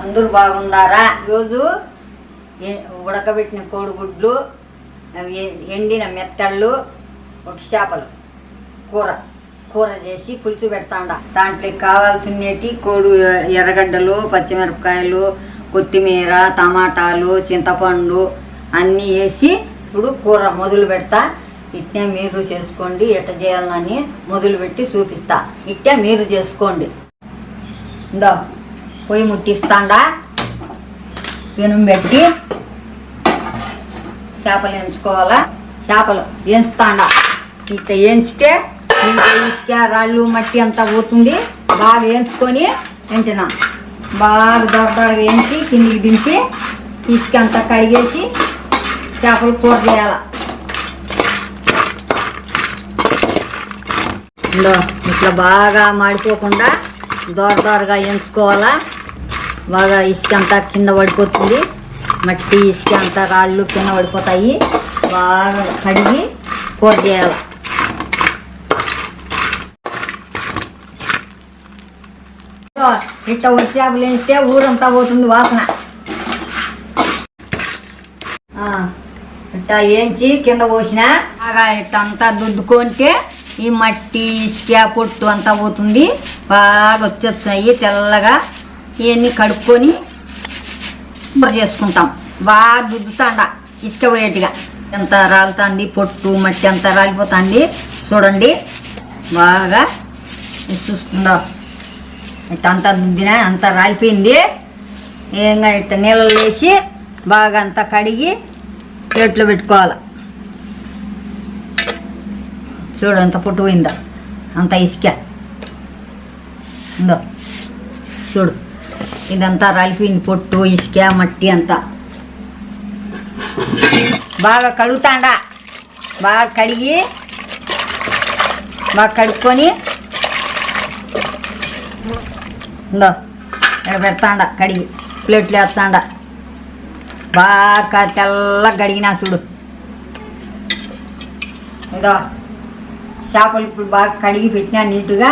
అందరూ బాగున్నారా? రోజు ఉడకబెట్టిన కోడిగుడ్లు అవి ఎండిన మెత్తళ్ళు ఒట్టి చేపలు కూర. కూర చేసి పులుసు పెడతాండ. దాంట్లో కావాల్సినటి కోడి ఎర్రగడ్డలు పచ్చిమిరపకాయలు కొత్తిమీర టమాటాలు చింతపండు అన్నీ వేసి ఇప్పుడు కూర మొదలు పెడతా. ఇట్టే మీరు చేసుకోండి ఎట్ట చేయాలని మొదలు పెట్టి చూపిస్తా. ఇట్టే మీరు చేసుకోండి. ఇందో పొయ్యి ముట్టిస్తాండా? పెనం పెట్టి చేపలు ఎంచుకోవాలా? చేపలు ఎంచుతాండా. ఇట్లా ఎంచితే ఇంకా ఇసుక రాళ్ళు మట్టి అంతా పోతుంది. బాగా ఎంచుకొని తింటున్నా బాగా దొరదొరగా ఎంచి కిందికి దింపి ఇసుక అంతా కడిగేసి చేపలు కూర చేయాల. ఇట్లా బాగా మాడిపోకుండా దోర ఎంచుకోవాలా. బాగా ఇసుక అంతా కింద పడిపోతుంది. మట్టి ఇసుక అంతా రాళ్ళు కింద పడిపోతాయి. బాగా కడిగి కూర చేయాలి. ఇట్ట వచ్చి వేస్తే ఊరంతా పోతుంది వాసన. ఇట్ట ఏంచి కింద పోసిన. బాగా ఇట్ట అంతా దుద్దుకుంటే ఈ మట్టి ఇసుక పొట్టు అంతా పోతుంది. బాగా వచ్చేస్తున్నాయి తెల్లగా. ఇవన్నీ కడుక్కొని కూర చేసుకుంటాం. బాగా దుద్దుతాండ. ఇసుక పోయేట్టుగా ఎంత రాలుతుంది పొట్టు మట్టి ఎంత రాలిపోతుంది. చూడండి. బాగా చూసుకుందా. ఇట్ట అంతా దుద్దిన అంతా రాలిపోయింది. ఏంగా ఇట్ట నీళ్ళలో వేసి బాగా అంతా కడిగి ప్లేట్లో పెట్టుకోవాలి. చూడు ఎంత పొట్టు పోయిందో. అంత ఇసుక. ఉందో చూడు. ఇదంతా రాలిపోయింది పొట్టు ఇసుక మట్టి అంతా. బాగా కడుగుతాండా. బాగా కడిగి బాగా కడుక్కొని ఇందో ఇక్కడ పెడతాండ కడిగి ప్లేట్లు వేస్తాండ. బాగా తెల్లగా కడిగినా చూడు. ఇందో చేపలు ఇప్పుడు బాగా కడిగి పెట్టినా నీట్గా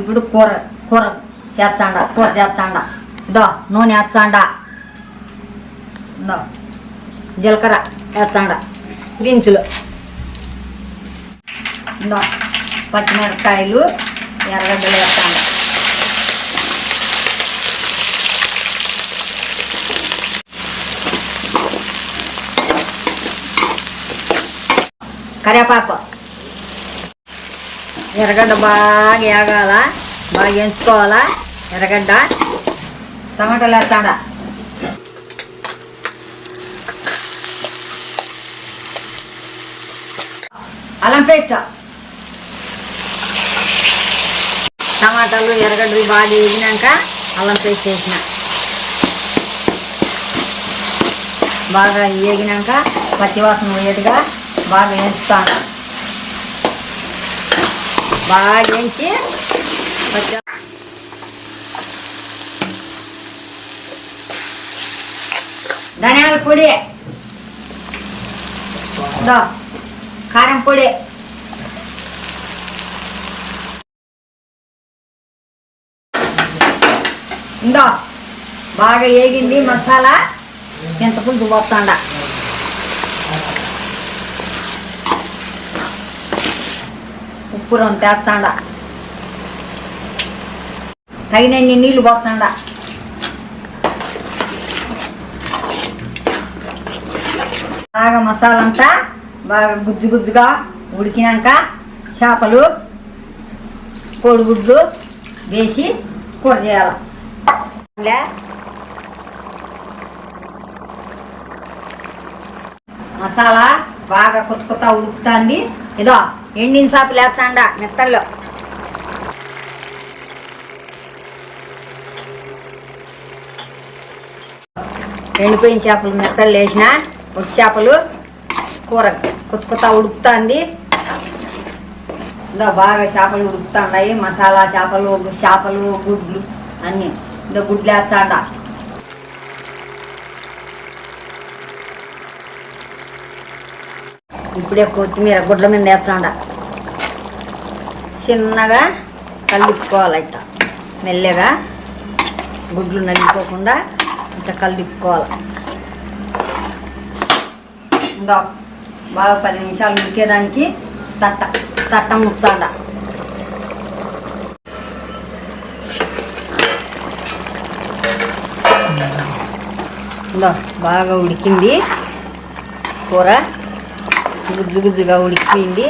ఇప్పుడు కూర కూర చేస్తాండ కూర చేస్తాండ. దో నూనె వేస్తాండ. జీలకర్ర వేస్తాండ. దించులు ఇదో పచ్చిమిరపకాయలు ఎర్రగడ్డలు వేస్తాండ. కరివేపాకు. ఎర్రగడ్డ బాగా ఏగాల బాగా ఎంచుకోవాలా ఎర్రగడ్డ. టమాటాలు వేస్తాడా అల్లం పేస్ట్. టమాటాలు ఎర్రగడ్డలు బాగా వేగినాక అల్లం పేస్ట్ వేసిన. బాగా వేగినాక పచ్చివాసన పోయేట్టుగా బాగా వేస్తాను. బాగా వేయించి పచ్చి ధనియాల పొడి. కారం పొడి. ఇందో బాగా వేగింది మసాలా. చింతపులుసు పోతాండ. ఉప్పు రొంత వేస్తాండ తగినన్ని నీళ్ళు పోతాండ. బాగా మసాలా అంతా బాగా గుజ్జు గుజ్జుగా ఉడికినాక చేపలు కోడిగుడ్లు వేసి కూర చేయాలి. మసాలా బాగా కొత్త కొత్త ఉడుకుతుంది. ఇదో ఎండిన చేపలు వేస్తాండ మెత్తల్లో. ఎండిపోయిన చేపలు మెత్తలు వేసిన ఉడి చేపలు కూర కొత్త కొత్త ఉడుకుతుంది. ఇంకా బాగా చేపలు ఉడుకుతున్నాయి మసాలా చేపలు చేపలు గుడ్లు అన్నీ ఇంకా గుడ్లు వేస్తాండ. ఇప్పుడే కొత్తిమీర గుడ్ల మీద వేస్తాండ. చిన్నగా కలుపుకోవాలి ఇట్ట మెల్లగా గుడ్లు నలిగిపోకుండా ఇట్లా కలిపుకోవాలి. ఇంకా బాగా పది నిమిషాలు ఉడికేదానికి తట్ట తట్ట ముచ్చాడ. ఇందో బాగా ఉడికింది. కూర గుజ్జు గుజ్జుగా ఉడికిపోయింది.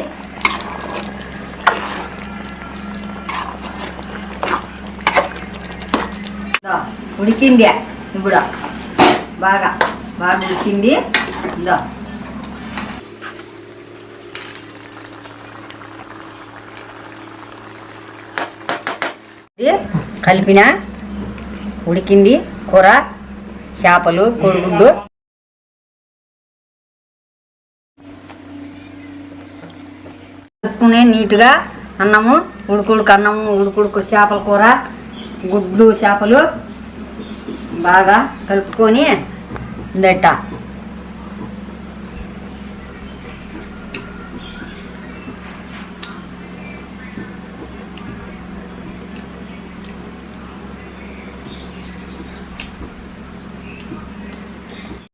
ఉడికింది ఇప్పుడు. బాగా బాగా ఉడికింది. ఇందా కలిపిన ఉడికింది కూర చేపలు కోడిగుడ్డు. కలుపుకునే నీట్గా అన్నము ఉడుకుడుకు అన్నము ఉడుకుడుకు చేపల కూర గుడ్లు చేపలు బాగా కలుపుకొని దట్ట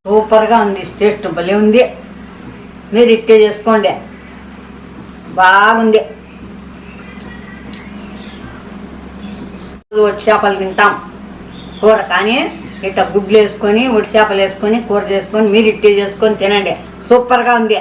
సూపర్గా ఉంది టేస్ట్ భలే ఉంది. మీరు ఇట్టే చేసుకోండి. బాగుంది. ఒడి చేపలు తింటాం. కూర కానీ ఇట్లా గుడ్లు వేసుకొని ఒడి చేపలు వేసుకొని కూర చేసుకొని మీరు ఇట్టే చేసుకొని తినండి. సూపర్గా ఉంది.